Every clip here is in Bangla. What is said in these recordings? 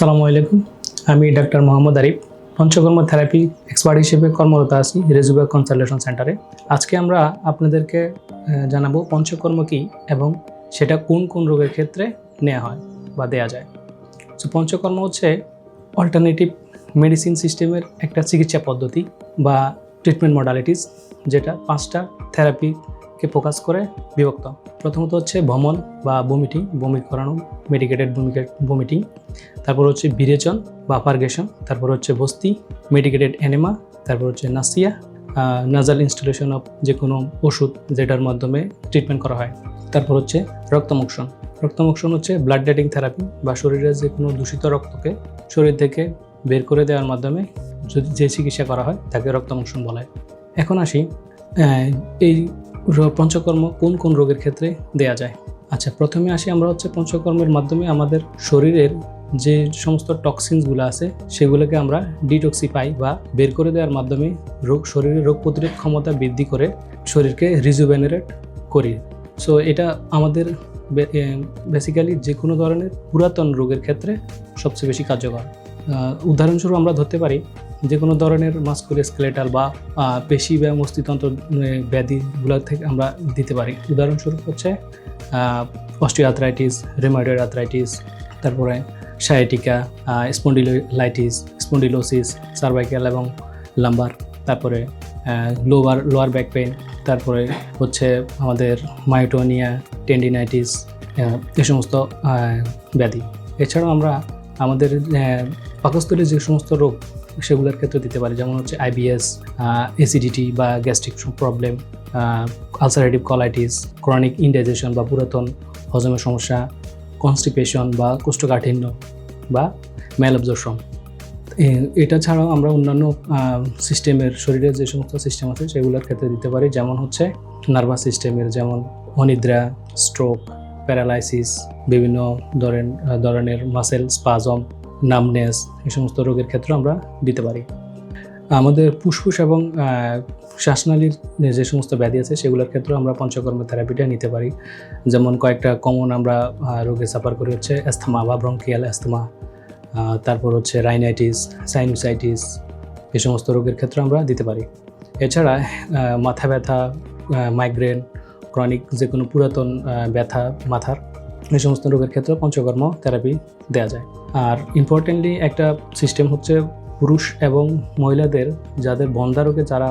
আসসালামু আলাইকুম। আমি doctor Mohammad Arif, Panchakarma therapy expert হিসেবে কর্মরত আছি রেজুবা কনসালটেশন সেন্টারে। আজকে আমরা আপনাদেরকে জানাব পঞ্চকর্ম কী এবং সেটা কোন কোন রোগের ক্ষেত্রে নেওয়া হয় বা দেয়া যায়। সো পঞ্চকর্ম হচ্ছে অল্টারনেটিভ মেডিসিন সিস্টেমের একটা চিকিৎসা পদ্ধতি বা ট্রিটমেন্ট মডালিটিস যেটা পাঁচটা থেরাপিকে ফোকাস করে বিভক্ত। প্রথমত হচ্ছে ভ্রমণ বা বমিটিং বমি করানো মেডিকেটেড বমিটিং তারপর হচ্ছে বিরেচন বা পারগেশন। তারপর হচ্ছে বস্তি মেডিকেটেড এনেমা তারপর হচ্ছে নাসিয়া নাজাল ইনস্টলেশন অফ যে কোনো ওষুধ যেটার মাধ্যমে ট্রিটমেন্ট করা হয়। তারপর হচ্ছে রক্তমোক্ষণ। রক্তমোক্ষণ হচ্ছে ব্লাড ডেটিং থেরাপি বা শরীরের যে কোনো দূষিত রক্তকে শরীর থেকে বের করে দেওয়ার মাধ্যমে যদি যে চিকিৎসা করা হয়, তাকে রক্তমোক্ষণ বলা হয়। এখন আসি এই পঞ্চকর্ম কোন কোন রোগের ক্ষেত্রে দেয়া যায়? আচ্ছা প্রথমে আসি আমরা হচ্ছে পঞ্চকর্মের মাধ্যমে আমাদের শরীরের যে সমস্ত টক্সিনসগুলো আছে, সেগুলোকে আমরা ডিটক্সিফাই বা বের করে দেওয়ার মাধ্যমে রোগ, শরীরের রোগ প্রতিরোধ ক্ষমতা বৃদ্ধি করে শরীরকে রিজুভেনারেট করি। সো এটা আমাদের বেসিক্যালি যে কোনো ধরনের পুরাতন রোগের ক্ষেত্রে সবচেয়ে বেশি কার্যকর। উদাহরণস্বরূপ আমরা ধরতে পারি যে কোনো ধরনের মাস্কুলার স্কেলেটাল বা পেশি বা মস্তিতন্ত্র ব্যাধিগুলো থেকে আমরা দিতে পারি। উদাহরণস্বরূপ হচ্ছে অস্টিওআথরাইটিস রেমাইডয়েড আথরাইটিস তারপরে সায়াটিকা স্পন্ডিলাইটিস স্পন্ডিলোসিস সার্ভাইকাল এবং লাম্বার তারপরে লোয়ার লোয়ার ব্যাক পেন তারপরে হচ্ছে আমাদের মাইটোনিয়া টেন্ডিনাইটিস এ সমস্ত ব্যাধি। এছাড়াও আমরা আমাদের পাকস্থলীর যে সমস্ত রোগ সেগুলোর ক্ষেত্রে দিতে পারি, যেমন হচ্ছে আইবিএস এসিডিটি বা gastric problem ulcerative colitis chronic indigestion বা পুরাতন হজমের সমস্যা কনস্টিপেশন বা কোষ্ঠকাঠিন্য বা ম্যালঅবজর্শন এটা ছাড়াও আমরা অন্যান্য সিস্টেমের শরীরের যে সমস্ত সিস্টেম আছে সেগুলোর ক্ষেত্রে দিতে পারি, যেমন হচ্ছে নার্ভাস সিস্টেমের যেমন অনিদ্রা স্ট্রোক প্যারালাইসিস বিভিন্ন ধরেন, ধরনের মাসেল স্পাজম নামনেস এই সমস্ত রোগের ক্ষেত্রে আমরা দিতে পারি। আমাদের ফুসফুস এবং শ্বাসনালীর যে সমস্ত ব্যাধি আছে, সেগুলোর ক্ষেত্রেও আমরা পঞ্চকর্ম থেরাপিটা নিতে পারি। যেমন কয়েকটা কমন আমরা রোগে সাফার করি হচ্ছে অ্যাস্থমা বা ব্রঙ্কিয়াল অ্যাস্থমা তারপর হচ্ছে রাইনাইটিস সাইনোসাইটিস এই সমস্ত রোগের ক্ষেত্রে আমরা দিতে পারি। এছাড়া মাথা ব্যথা মাইগ্রেন ক্রনিক যে কোনো পুরাতন ব্যথা, মাথার এই সমস্ত রোগের ক্ষেত্রে পঞ্চকর্ম থেরাপি দেওয়া যায়। আর ইম্পর্টেন্টলি একটা সিস্টেম হচ্ছে পুরুষ এবং মহিলাদের, যাদের বন্ধা রোগে যারা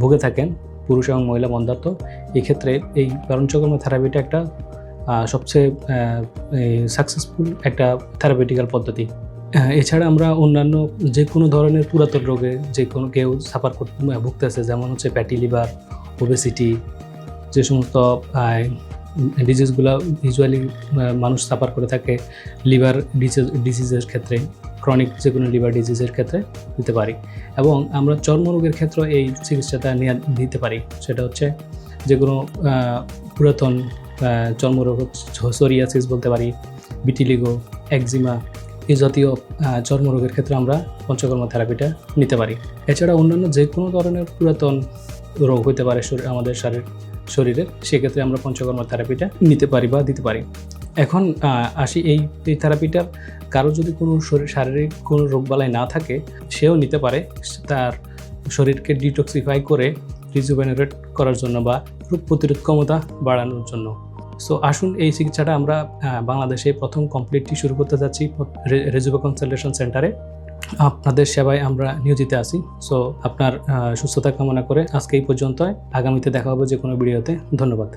ভুগে থাকেন, পুরুষ এবং মহিলা বন্ধাত্ব এক্ষেত্রে এই পঞ্চকর্ম থেরাপিটা একটা সবচেয়ে সাকসেসফুল একটা থেরাপিটিক্যাল পদ্ধতি। এছাড়া আমরা অন্যান্য যে কোনো ধরনের পুরাতন রোগে যে কোনো কেউ সাফার করতে ভুগতেছে, যেমন হচ্ছে প্যাটি লিভার ওবেসিটি যে সমস্ত ডিজিজগুলো ইউজুয়ালি মানুষ সাফার করে থাকে লিভার ডিজিজ ডিজিজের ক্ষেত্রে ক্রনিক যে কোনো লিভার ডিজিজের ক্ষেত্রে দিতে পারি। এবং আমরা চর্মরোগের ক্ষেত্রে এই চিকিৎসাটা নিয়ে, দিতে পারি। সেটা হচ্ছে যে কোনো পুরাতন চর্মরোগ সোরিয়াসিস বলতে পারি বিটিলিগো একজিমা এই জাতীয় চর্মরোগের ক্ষেত্রে আমরা পঞ্চকর্ম থেরাপিটা নিতে পারি। এছাড়া অন্যান্য যে কোনো ধরনের পুরাতন রোগ হতে পারে আমাদের শরীর, শরীরের, সেক্ষেত্রে আমরা পঞ্চকর্ম থেরাপিটা নিতে পারি বা দিতে পারি। এখন আসি এই এই থেরাপিটার কারও যদি কোনো শরীর শারীরিক কোনো রোগবালাই না থাকে, সেও নিতে পারে। তার শরীরকে ডিটক্সিফাই করে রিজুভেনারেট করার জন্য বা রোগ প্রতিরোধ ক্ষমতা বাড়ানোর জন্য। সো আসুন এই চিকিৎসাটা আমরা বাংলাদেশে প্রথম কমপ্লিটলি শুরু করতে যাচ্ছি রেজুবা কনসালটেশন সেন্টারে আপনাদের সেবায় আমরা নিয়োজিত আছি। সো আপনার সুস্থতা কামনা করে আজকে এই পর্যন্ত আগামীতে দেখা হবে যে কোনো ভিডিওতে। ধন্যবাদ।